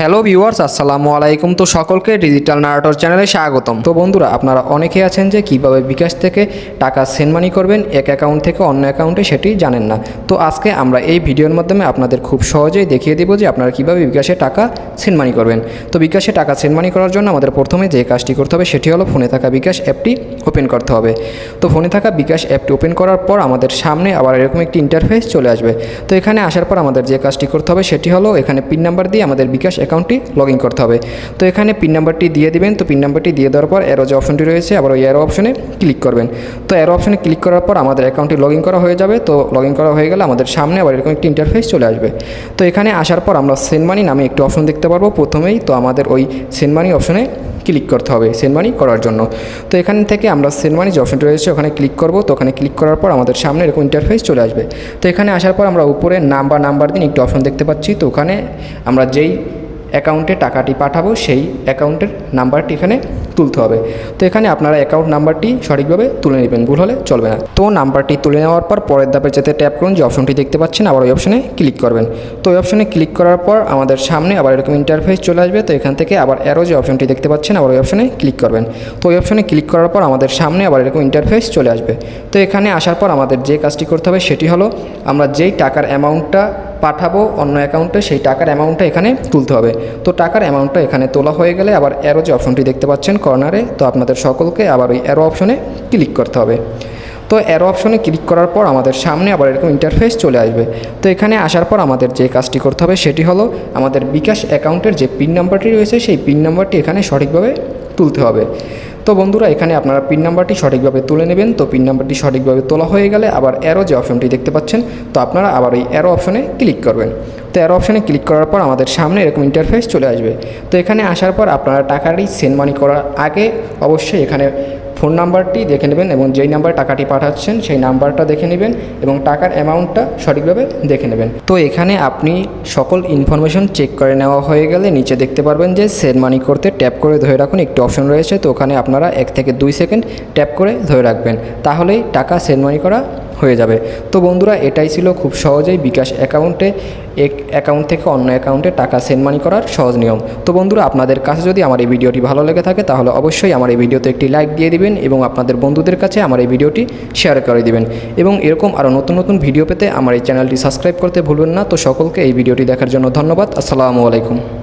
Hello viewers, আসসালামু আলাইকুম। তো সকলকে ডিজিটাল নারাটর চ্যানেলে স্বাগতম। তো বন্ধুরা, আপনারা অনেকেই আছেন যে কীভাবে বিকাশ থেকে টাকা সেন্ড মানি করবেন, এক অ্যাকাউন্ট থেকে অন্য অ্যাকাউন্টে সেটি জানেন না। তো আজকে আমরা এই ভিডিওর মাধ্যমে আপনাদের খুব সহজেই দেখিয়ে দেবো যে আপনারা কীভাবে বিকাশে টাকা সেন্ড মানি করবেন। তো বিকাশে টাকা সেন্ড মানি করার জন্য আমাদের প্রথমে যে কাজটি করতে হবে, সেটি হলো ফোনে থাকা বিকাশ অ্যাপটি ওপেন করতে হবে। তো ফোনে থাকা বিকাশ অ্যাপটি ওপেন করার পর আমাদের সামনে আবার এরকম একটি ইন্টারফেস চলে আসবে। তো এখানে আসার পর আমাদের যে কাজটি করতে হবে, সেটি হলো এখানে পিন নাম্বার দিয়ে আমাদের বিকাশ অ্যাকাউন্টটি লগ ইন করতে হবে। তো এখানে পিন নাম্বারটি দিয়ে দিবেন। তো পিন নাম্বারটি দিয়ে দেওয়ার পর এরো যে অপশনটি রয়েছে, আবার ওই এরো অপশনে ক্লিক করবেন। তো এরো অপশনে ক্লিক করার পর আমাদের অ্যাকাউন্টটি লগ ইন করা হয়ে যাবে। তো লগ ইন করা হয়ে গেলে আমাদের সামনে আবার এরকম একটি ইন্টারফেস চলে আসবে। তো এখানে আসার পর আমরা সেন্ড মানি নামে একটি অপশন দেখতে পারব প্রথমেই। তো আমাদের ওই সেন্ড মানি অপশনে ক্লিক করতে হবে সেন্ড মানি করার জন্য। তো এখান থেকে আমরা সেন্ড মানি যে অপশনটি রয়েছে, ওখানে ক্লিক করব। তো ওখানে ক্লিক করার পর আমাদের সামনে এরকম ইন্টারফেস চলে আসবে। তো এখানে আসার পর আমরা উপরে নাম্বার নাম্বার দিন একটি অপশন দেখতে পাচ্ছি। তো ওখানে আমরা যেই অ্যাকাউন্টে টাকাটি পাঠাবো, সেই অ্যাকাউন্টের নাম্বারটি এখানে তুলতে হবে। তো এখানে আপনারা অ্যাকাউন্ট নাম্বারটি সঠিকভাবে তুলে নেবেন, ভুল হলে চলবে না। তো নাম্বারটি তুলে নেওয়ার পর পরের ধাপে যেতে ট্যাপ করুন, যে অপশনটি দেখতে পাচ্ছেন, আবার ওই অপশনে ক্লিক করবেন। তো ওই অপশনে ক্লিক করার পর আমাদের সামনে আবার এরকম ইন্টারফেস চলে আসবে, তো এখান থেকে আবার অ্যারো যে অপশনটি দেখতে পাচ্ছেন, আবার ওই অপশনে ক্লিক করবেন। তো ওই অপশনে ক্লিক করার পর আমাদের সামনে আবার এরকম ইন্টারফেস চলে আসবে। তো এখানে আসার পর আমাদের যে কাজটি করতে হবে, সেটি হলো আমরা যেই টাকার অ্যামাউন্টটা পাঠাবো অন্য অ্যাকাউন্টে, সেই টাকার অ্যামাউন্টটা এখানে তুলতে হবে। তো টাকার অ্যামাউন্টটা এখানে তোলা হয়ে গেলে আবার অ্যারো যে অপশনটি দেখতে পাচ্ছেন কর্নারে তো আপনাদের সকলকে আবার ওই অ্যারো অপশনে ক্লিক করতে হবে। তো অ্যারো অপশনে ক্লিক করার পর আমাদের সামনে আবার এরকম ইন্টারফেস চলে আসবে। তো এখানে আসার পর আমাদের যে কাজটি করতে হবে সেটি হলো আমাদের বিকাশ অ্যাকাউন্টের যে পিন নাম্বারটি রয়েছে, সেই পিন নাম্বারটি এখানে সঠিকভাবে তুলতে হবে। তো বন্ধুরা, এখানে আপনারা পিন নাম্বারটি সঠিকভাবে তুলে নেবেন। তো পিন নাম্বারটি সঠিকভাবে তোলা হয়ে গেলে আবার অ্যারো যে অপশনটি দেখতে পাচ্ছেন, তো আপনারা আবার ওই অ্যারো অপশনে ক্লিক করবেন। তো অ্যারো অপশনে ক্লিক করার পর আমাদের সামনে এরকম ইন্টারফেস চলে আসবে। তো এখানে আসার পর আপনারা টাকাটি সেন্ড মানি করার আগে অবশ্যই এখানে ফোন নাম্বারটি দেখে নেবেন এবং যেই নাম্বারে টাকাটি পাঠাচ্ছেন সেই নাম্বারটা দেখে নেবেন এবং টাকার অ্যামাউন্টটা সঠিকভাবে দেখে নেবেন। তো এখানে আপনি সকল ইনফরমেশন চেক করে নেওয়া হয়ে গেলে নিচে দেখতে পারবেন যে সেন্ড মানি করতে ট্যাপ করে ধরে রাখুন একটি অপশন রয়েছে। তো ওখানে আপনারা এক থেকে দুই সেকেন্ড ট্যাপ করে ধরে রাখবেন। তাহলেই টাকা সেন্ড মানি করা হয়ে যাবে। তো বন্ধুরা, এটাই ছিল খুব সহজেই বিকাশ অ্যাকাউন্টে, এক অ্যাকাউন্ট থেকে অন্য অ্যাকাউন্টে টাকা সেন্ড মানি করার সহজ নিয়ম। তো বন্ধুরা, আপনাদের কাছে যদি আমার এই ভিডিওটি ভালো লেগে থাকে, তাহলে অবশ্যই আমার এই ভিডিওতে একটি লাইক দিয়ে দিবেন এবং আপনাদের বন্ধুদের কাছে আমার এই ভিডিওটি শেয়ার করে দিবেন। এবং এরকম আরও নতুন নতুন ভিডিও পেতে আমার এই চ্যানেলটি সাবস্ক্রাইব করতে ভুলবেন না। তো সকলকে এই ভিডিওটি দেখার জন্য ধন্যবাদ। আসসালামু আলাইকুম।